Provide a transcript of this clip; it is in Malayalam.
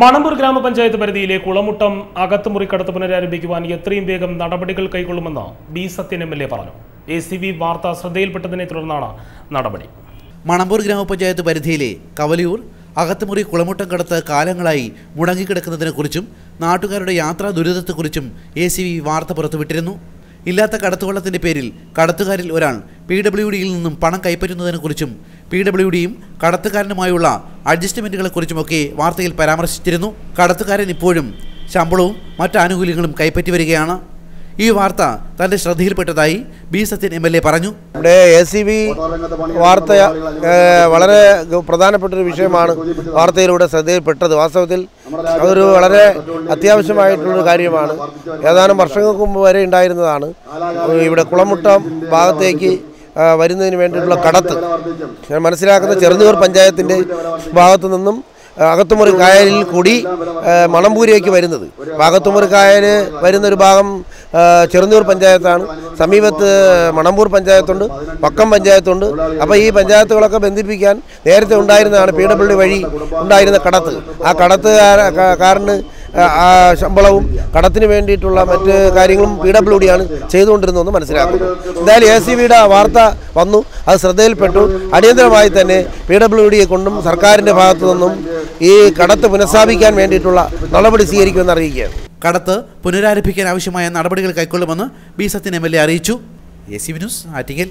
മണമ്പൂർ ഗ്രാമപഞ്ചായത്ത് പരിധിയിലെ കുളമുട്ടം അകത്ത് മുറിക്കടത്ത് പുനരാരംഭിക്കുവാൻ എത്രയും വേഗം നടപടികൾ കൈക്കൊള്ളുമെന്ന് B Sathyan M L A പറഞ്ഞു. എ സി ബി വാർത്ത ശ്രദ്ധയിൽപ്പെട്ടതിനെ തുടർന്നാണ് നടപടി. മണമ്പൂർ ഗ്രാമപഞ്ചായത്ത് പരിധിയിലെ കവലിയൂർ അകത്തുമുറി കുളമുട്ടം കടത്ത് കാലങ്ങളായി മുടങ്ങിക്കിടക്കുന്നതിനെക്കുറിച്ചും നാട്ടുകാരുടെ യാത്രാ ദുരിതത്തെക്കുറിച്ചും എ സി ബി വാർത്ത പുറത്തുവിട്ടിരുന്നു. ഇല്ലാത്ത കടത്തുവള്ളത്തിന്റെ പേരിൽ കടത്തുകാരിൽ ഒരാൾ പി ഡബ്ല്യു ഡിയിൽ നിന്നും പണം കൈപ്പറ്റുന്നതിനെക്കുറിച്ചും പി ഡബ്ല്യു ഡിയും കടത്തുകാരനുമായുള്ള അഡ്ജസ്റ്റ്മെന്റുകളെക്കുറിച്ചുമൊക്കെ വാർത്തയിൽ പരാമർശിച്ചിരുന്നു. കടത്തുകാരൻ ഇപ്പോഴും ശമ്പളവും മറ്റ് ആനുകൂല്യങ്ങളും കൈപ്പറ്റി വരികയാണ്. ഈ വാർത്ത തന്റെ ശ്രദ്ധയിൽപ്പെട്ടതായി B Sathyan M L A പറഞ്ഞു. നമ്മുടെ എ സി ബി വാർത്ത വളരെ ഗ- പ്രധാനപ്പെട്ട ഒരു വിഷയമാണ് വാർത്തയിലൂടെ ശ്രദ്ധയിൽപ്പെട്ടത്. വാസ്തവത്തിൽ അതൊരു വളരെ അത്യാവശ്യമായിട്ടുള്ളൊരു കാര്യമാണ്. ഏതാനും വർഷങ്ങൾക്ക് മുമ്പ് വരെ ഉണ്ടായിരുന്നതാണ്. ഇവിടെ കുളമുട്ടം ഭാഗത്തേക്ക് വരുന്നതിന് വേണ്ടിയിട്ടുള്ള കടത്ത്. ഞാൻ മനസ്സിലാക്കുന്ന ചെറുന്നൂർ പഞ്ചായത്തിന്റെ ഭാഗത്തു നിന്നും അകത്തുമുറി കായലിൽ കൂടി മണമ്പൂരിയേക്ക് വരുന്നത്. അകത്തുമുറി കായൽ വരുന്ന ഒരു ഭാഗം ചെറുന്നൂർ പഞ്ചായത്താണ്. സമീപത്ത് മണമ്പൂർ പഞ്ചായത്തുണ്ട് പക്കം പഞ്ചായത്തുണ്ട്. അപ്പോൾ ഈ പഞ്ചായത്തുകളൊക്കെ ബന്ധിപ്പിക്കാൻ നേരത്തെ ഉണ്ടായിരുന്നതാണ് പി ഡബ്ല്യു വഴി ഉണ്ടായിരുന്ന കടത്ത്. ആ കടത്ത് കാരന് ആ ശമ്പളവും കടത്തിന് വേണ്ടിയിട്ടുള്ള മറ്റ് കാര്യങ്ങളും പി ഡബ്ല്യു ഡിയാണ് ചെയ്തുകൊണ്ടിരുന്നതെന്ന് മനസ്സിലാക്കുന്നു. എന്തായാലും എ സി ബിയുടെ വാർത്ത വന്നു അത് ശ്രദ്ധയിൽപ്പെട്ടു. അടിയന്തരമായി തന്നെ പി ഡബ്ല്യു ഡിയെ കൊണ്ടും സർക്കാരിന്റെ ഭാഗത്തു നിന്നും ഈ കടത്ത് പുനഃസ്ഥാപിക്കാൻ വേണ്ടിയിട്ടുള്ള നടപടി സ്വീകരിക്കുമെന്ന് അറിയിക്കുകയാണ്. കടത്ത് പുനരാരംഭിക്കാൻ ആവശ്യമായ നടപടികൾ കൈക്കൊള്ളുമെന്ന് B Sathyan M L A അറിയിച്ചു. A C news Attingal.